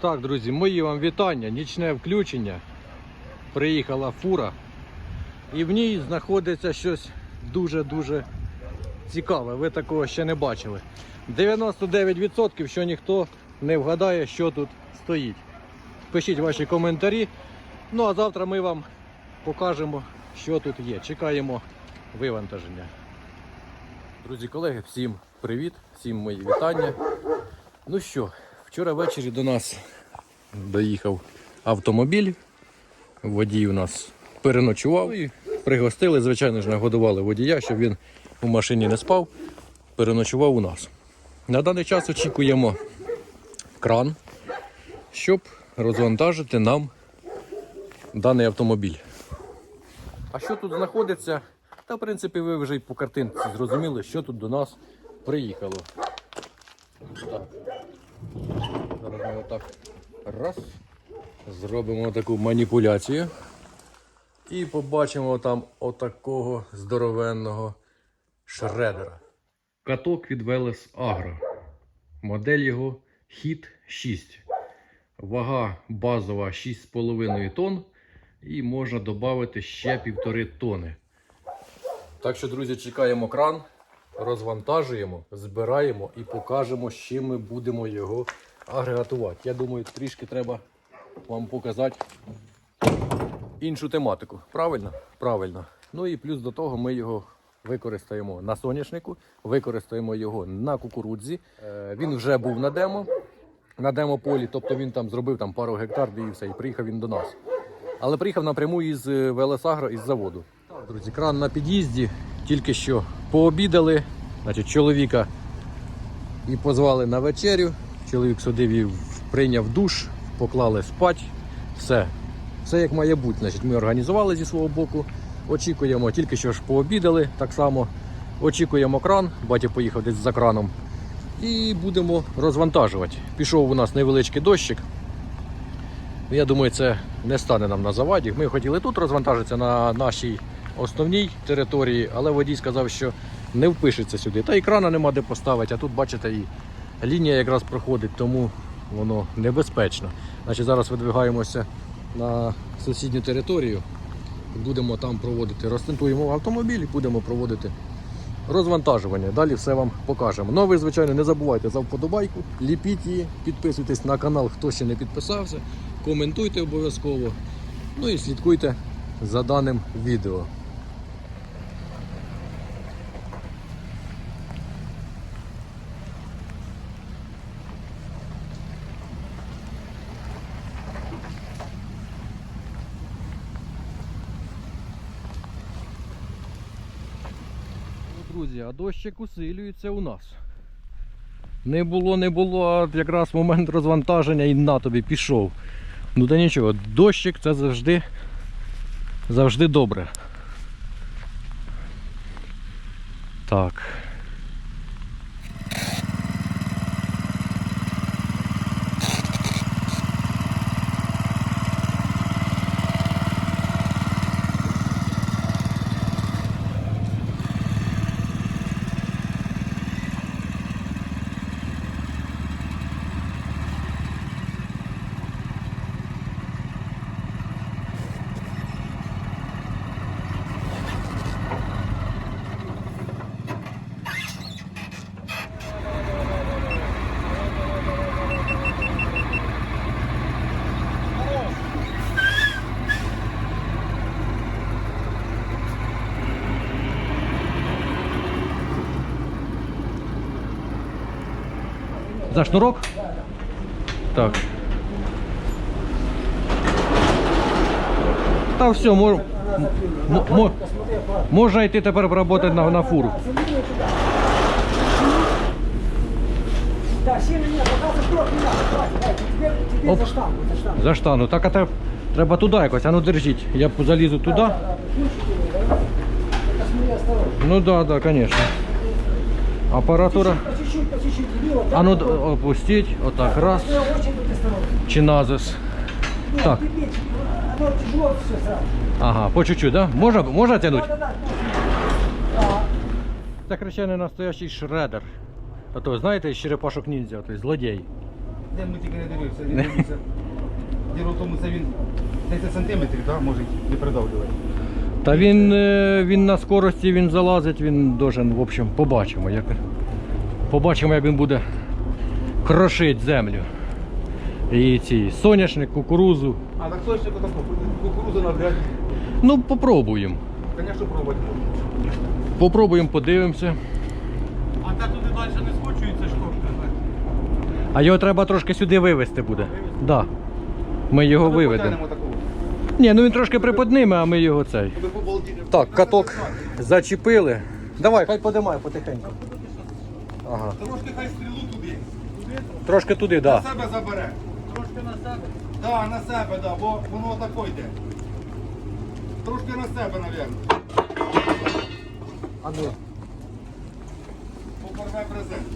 Так, друзі, мої вам вітання. Нічне включення. Приїхала фура. І в ній знаходиться щось дуже-дуже цікаве. Ви такого ще не бачили. 99% що ніхто не вгадає, що тут стоїть. Пишіть ваші коментарі. Ну а завтра ми вам покажемо, що тут є. Чекаємо вивантаження. Друзі, колеги, всім привіт, всім мої вітання. Ну що, вчора ввечері до нас доїхав автомобіль. Водій у нас переночував і пригостили, звичайно ж, нагодували водія, щоб він у машині не спав. Переночував у нас. На даний час очікуємо кран, щоб розвантажити нам даний автомобіль. А що тут знаходиться? Та, в принципі, ви вже й по картинці зрозуміли, що тут до нас приїхало. Так. Зараз ми отак раз. Зробимо таку маніпуляцію. І побачимо там отакого здоровенного шредера. Каток від Велес Агро. Модель його Хіт 6. Вага базова 6,5 тонн. І можна додати ще півтори тони. Так що, друзі, чекаємо кран, розвантажуємо, збираємо і покажемо, з чим ми будемо його агрегатувати. Я думаю, трішки треба вам показати іншу тематику. Правильно? Правильно. Ну і плюс до того ми його використаємо на соняшнику, використаємо його на кукурудзі. Е, Він вже був на демо, на демо-полі, тобто він там зробив там пару гектар і все, і приїхав він до нас. Але приїхав напряму із е, Велесагро із заводу. Друзі, кран на під'їзді, тільки що пообідали, значить, чоловіка і позвали на вечерю. Чоловік сидів і прийняв душ, поклали спать. Все. Все як має бути. Значить, ми організували зі свого боку. Очікуємо, тільки що ж пообідали так само. Очікуємо кран. Батя поїхав десь за краном. І будемо розвантажувати. Пішов у нас невеличкий дощик. Я думаю, це не стане нам на заваді. Ми хотіли тут розвантажитися на нашій основній території, але водій сказав, що не впишеться сюди. Та і крана нема де поставити, а тут, бачите, і лінія якраз проходить, тому воно небезпечно. Значить, зараз видвигаємося на сусідню територію. Будемо там проводити, розтентуємо автомобіль і будемо проводити розвантажування. Далі все вам покажемо. Ну а ви, звичайно, не забувайте за вподобайку, ліпіть її, підписуйтесь на канал, хто ще не підписався, коментуйте обов'язково. Ну і слідкуйте за даним відео. Друзі, а дощик усилюється у нас. Не було, не було, а якраз момент розвантаження і на тобі пішов. Ну та нічого, дощик це завжди завжди добре. Так. За шнурок? Так. Та все, мож, м- м- можна йти тепер працювати на, на фуру. Да, сильно нет, пока за вдох не надо. Давай, давай, теперь, теперь Оп. за штангу, за штангу. За штану. Так, а те, треба туди якось, а ну держіть. Я залізу туди. Да, да, ключики, да? Это смотри, осторожно. Ну да, да, конечно. Апаратура. А ну опустіть. Отак, раз. Чиназис. Так. Ага, по чуть-чуть, да? Можна, можна. Да. Це хрещений настоящий шредер. А то, знаєте, з черепашок ніндзя, той злодій. Землю тільки не дивився, не дивився. Діло в тому, це він 10 сантиметрів, да, може не придавлювати. Та він, е, він на скорості він залазить, він должен, в общем, побачимо, як, побачимо, як він буде крошить землю. І ці соняшник, кукурузу. А так точно таку кукурузу навряд. Ну, попробуємо. Звісно, пробувати можна. Попробуємо, подивимося. А та туди далі не скочується шкурка. А його треба трошки сюди вивезти буде. Да. Ми його виведемо. Ні, ну він трошки приподніме, а ми його цей. Так, каток зачепили. Давай, хай подимай потихеньку. Ага. Трошки хай стрілу туди. Трошки туди, так. На себе забере. Трошки на себе. Да, на себе, да, бо воно тако йде. Трошки на себе, мабуть. А ну. Попорве презент.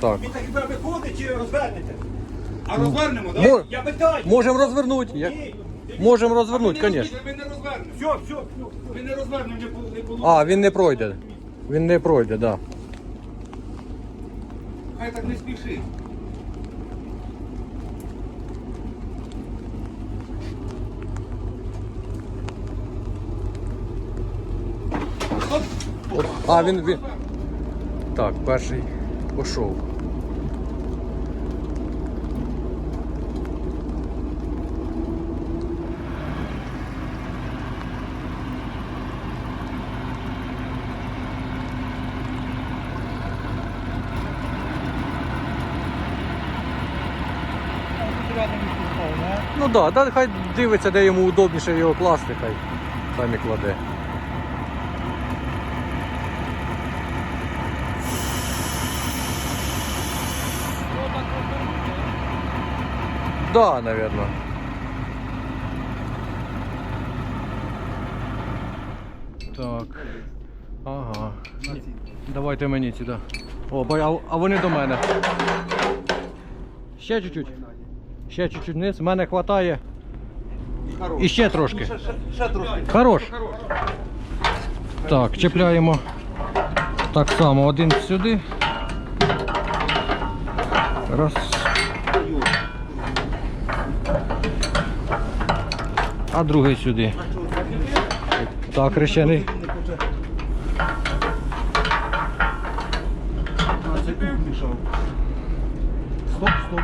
Так. Він так тебе виходить чи розвернете? А розвернемо, так? Мо- Я питаю. Можемо розвернути. Як... Можемо розвернути, звісно. Ми не розвернемо. Все, все, все. Ми не розвернемо, не було. А, він не пройде. Він не пройде, так. Да. Хай так не спіши. А, він, він. Так, перший пішов. Ну да, да, хай дивиться, де йому удобніше його класти, хай там і кладе. Да, наверное. Так. Ага. Давайте мені сюди. О, а, а вони до мене. Ще чуть-чуть. Ще чуть-чуть вниз. Мене хватає. І ще трошки. Ще, ще, ще трошки. Хорош. Так, чіпляємо так само один сюди. Раз. А другий сюди. Так, хрещений. А, це ти мішав.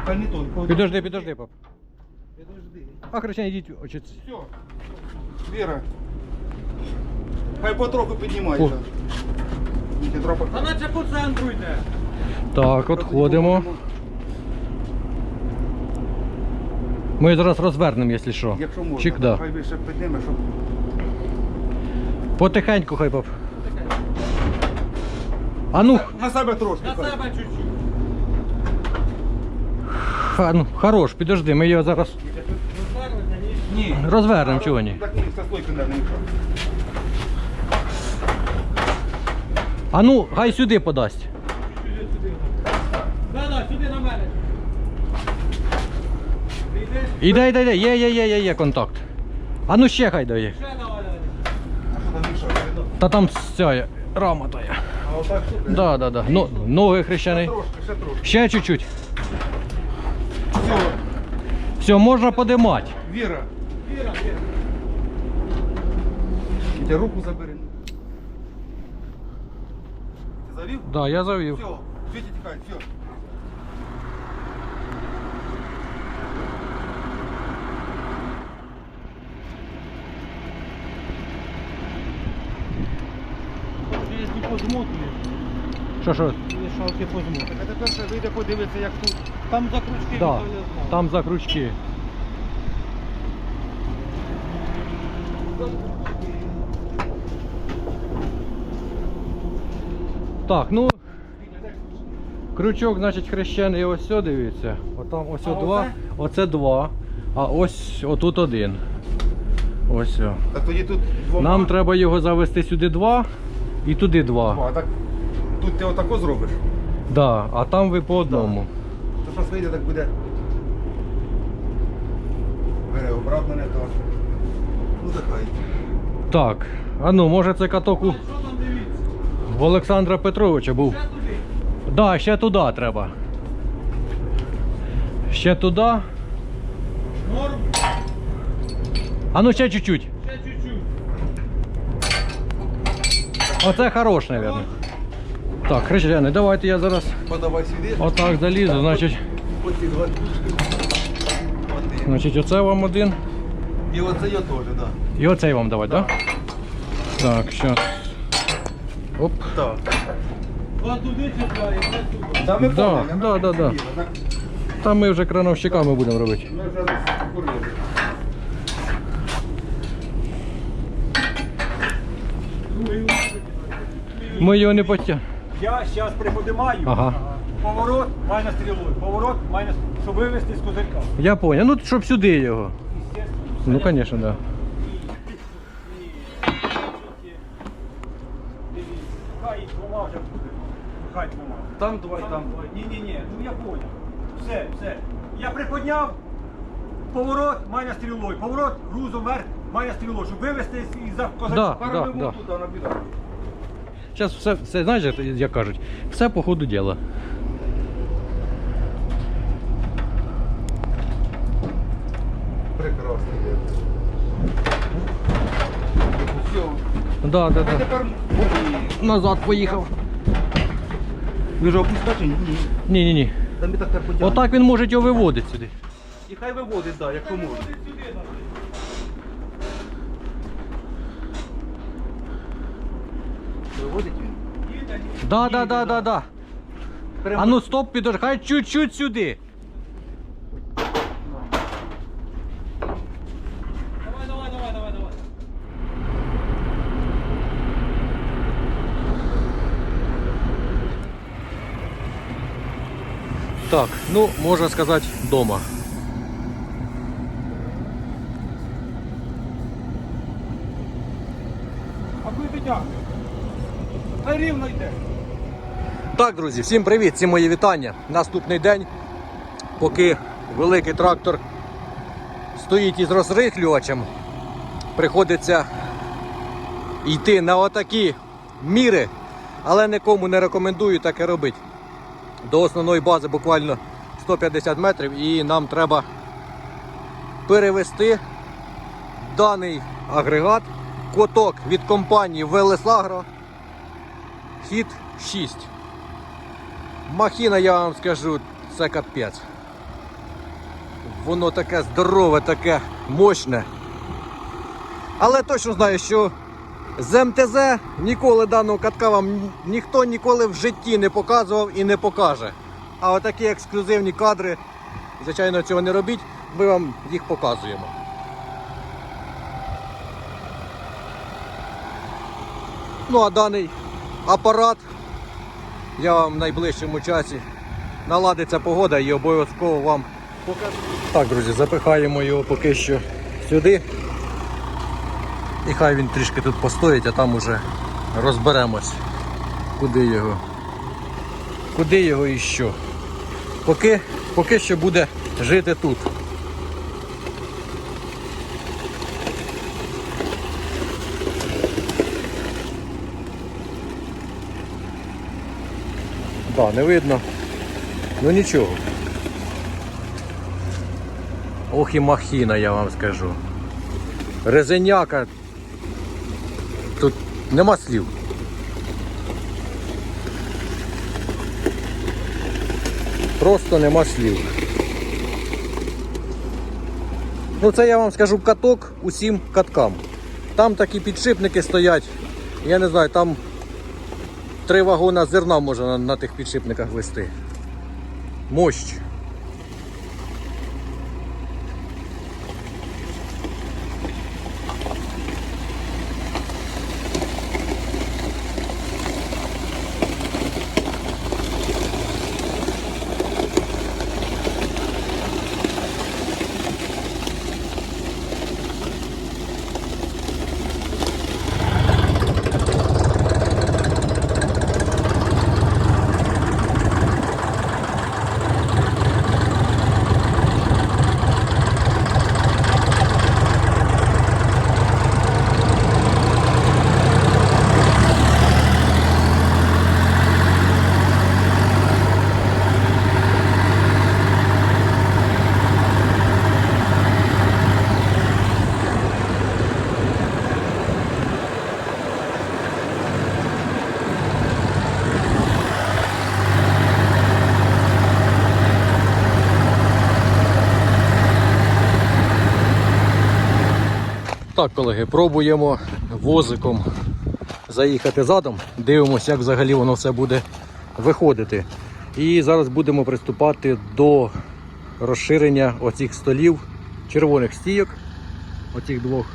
Той. Підожди. Підожди, пап. Підожди. А хрещений йдіть. Очі. Все. Віра. Хай потроху трохи. Та наче по центру йде. Так, отходимо. Ми зараз розвернемо, якщо що. Якщо можна, Чик, да. хай вище підніме, щоб... Потихеньку хай пап. А ну, На себе трошки. На хай. себе чуть-чуть. Ха, ну, хорош, підожди, ми його зараз ні. Розвернемо, чого ні. Так ні, со стойки не мішав. А ну, хай сюди подасть. Да-да, сюди на мене. Ти йдеш? Іде, іде, іде, є, є, є, є, є контакт. А ну ще хай дає. Ще давай. А що там мішав? Та там ця рама та є. А отак супер. Да, да, да. Ну, ноги хрещений. Трошки, ще трошки. Ще чуть-чуть. Все, Все, можна подимати. Віра. Віра, Віра. Іди руку забери. Ти завів? Да, я завів. Все, Вітя тікай, все. Якщо позмотуєш, Що, що? Ти позмотуєш. Так а тепер ще вийде подивитися, як тут. Там за крючки Да, ніхто не знає. там за крючки. Так, ну. Крючок, значить, хрещений ось сюди, дивіться. Отам ось А о два. Оце два. А ось отут один. Ось. о. Так тоді тут двома. Нам треба його завести сюди два і туди два. А так тут ти отако зробиш. Да, а там ви по одному. То щось вийде, так буде. Бере обратно не то. Ну так. Так, а ну, може це каток у... В Олександра Петровича був. Ще туди. Да, ще туди треба. Ще туди. Норм. А ну ще чуть-чуть. Ще чуть-чуть. Оце хорош, мабуть. Так, хрещани, давайте я зараз Подавай сюди. отак залізу. Значить, два значить оце вам один. І оце я теж, так. І оцей вам давати, так? Да? Так, що. Оп. Так. От туди от туди. Да, ми Да, да, да, да. так? Там ми вже крановщиками будемо робити. Ми вже курили. Ми його не потягнемо. Я зараз приподимаю. Ага. Поворот майна стрілою. Поворот майна, щоб вивести з козирка. Я понял. Ну, щоб сюди його. Ну, звісно, так. Да. Хай двома вже буде. Хай двома. Там давай, там. Ні, ні, ні, ну я понял. Все, все. Я приподняв. Поворот майна стрілою. Поворот грузом вверх майна стрілою, щоб вивести із за козирка. Да, Пару да, да. туди набираємо. Зараз все, все, знаєш, як- кажуть, все по ходу діла. Прекрасно. Да, да, да. тепер Назад поїхав. ви ж опускати? Ні. Ні, ні, ні. Там і так так. Отак він може його виводити сюди. І хай виводить, так, як поможе. Да, да, да, да, да. А ну стоп, підожди, хай чуть-чуть сюди. Так, ну, можна сказати, вдома. А куди ти тягнеш? Рівно йде. Так, друзі, всім привіт, всім мої вітання. Наступний день, поки великий трактор стоїть із розрихлювачем, приходиться йти на отакі міри, але нікому не рекомендую таке робити. До основної бази буквально 150 метрів і нам треба перевести даний агрегат, коток від компанії Велесагро Хіт 6. Махіна, я вам скажу, це капець. Воно таке здорове, таке мощне. Але точно знаю, що з МТЗ ніколи даного катка вам ніхто ніколи в житті не показував і не покаже. А отакі ексклюзивні кадри, звичайно, цього не робіть, ми вам їх показуємо. Ну а даний апарат я вам в найближчому часі наладиться погода і обов'язково вам покажу. Так, друзі, запихаємо його поки що сюди. І хай він трішки тут постоїть, а там уже розберемось, куди його. Куди його і що. Поки, поки що буде жити тут. Так, не видно. Ну нічого. Ох і махіна, я вам скажу. Резеняка. Тут нема слів. Просто нема слів. Ну це я вам скажу каток усім каткам. Там такі підшипники стоять. Я не знаю, там три вагона зерна можна на, на тих підшипниках вести. Мощь. Так, колеги, пробуємо возиком заїхати задом. Дивимося, як взагалі воно все буде виходити. І зараз будемо приступати до розширення оцих столів, червоних стійок, оцих двох,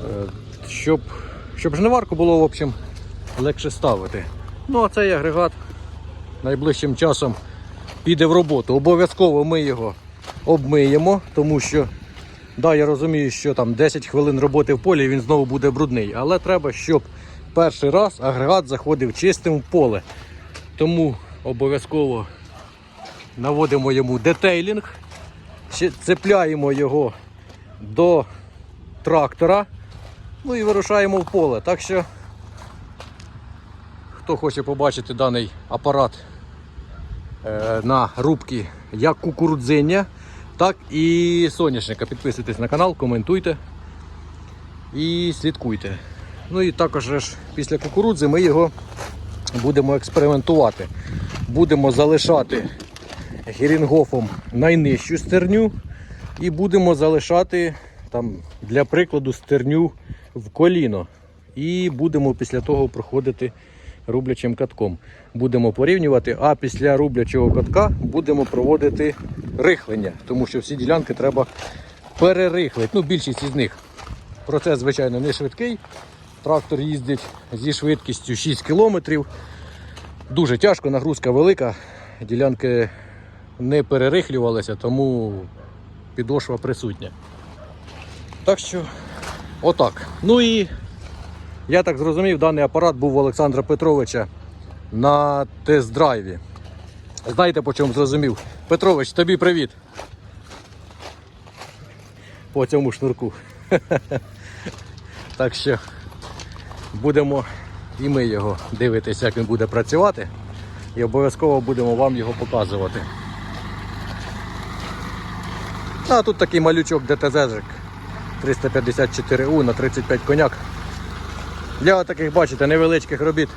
Е, щоб, щоб жниварку було в общем, легше ставити. Ну а цей агрегат найближчим часом піде в роботу. Обов'язково ми його обмиємо, тому що да, я розумію, що там 10 хвилин роботи в полі і він знову буде брудний. Але треба, щоб перший раз агрегат заходив чистим в поле. Тому обов'язково наводимо йому детейлінг, цепляємо його до трактора, ну і вирушаємо в поле. Так що, хто хоче побачити даний апарат е, на рубки як кукурудзиння, так і соняшника. Підписуйтесь на канал, коментуйте і слідкуйте. Ну і також ж після кукурудзи ми його будемо експериментувати. Будемо залишати герінгофом найнижчу стерню і будемо залишати там, для прикладу стерню в коліно. І будемо після того проходити рублячим катком. Будемо порівнювати, а після рублячого катка будемо проводити рихлення, тому що всі ділянки треба перерихлити. Ну, більшість із них. Процес, звичайно, не швидкий. Трактор їздить зі швидкістю 6 км. Дуже тяжко, нагрузка велика. Ділянки не перерихлювалися, тому підошва присутня. Так що, отак. Ну і я так зрозумів, даний апарат був у Олександра Петровича на тест-драйві. Знаєте, по чому зрозумів? Петрович, тобі привіт. По цьому шнурку. Так що будемо і ми його дивитися, як він буде працювати. І обов'язково будемо вам його показувати. А тут такий малючок ДТЗ 354У на 35 коняк. Для таких, бачите, невеличких робіт.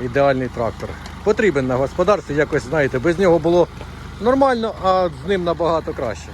Ідеальний трактор. Потрібен на господарстві, якось, знаєте, без нього було нормально, а з ним набагато краще.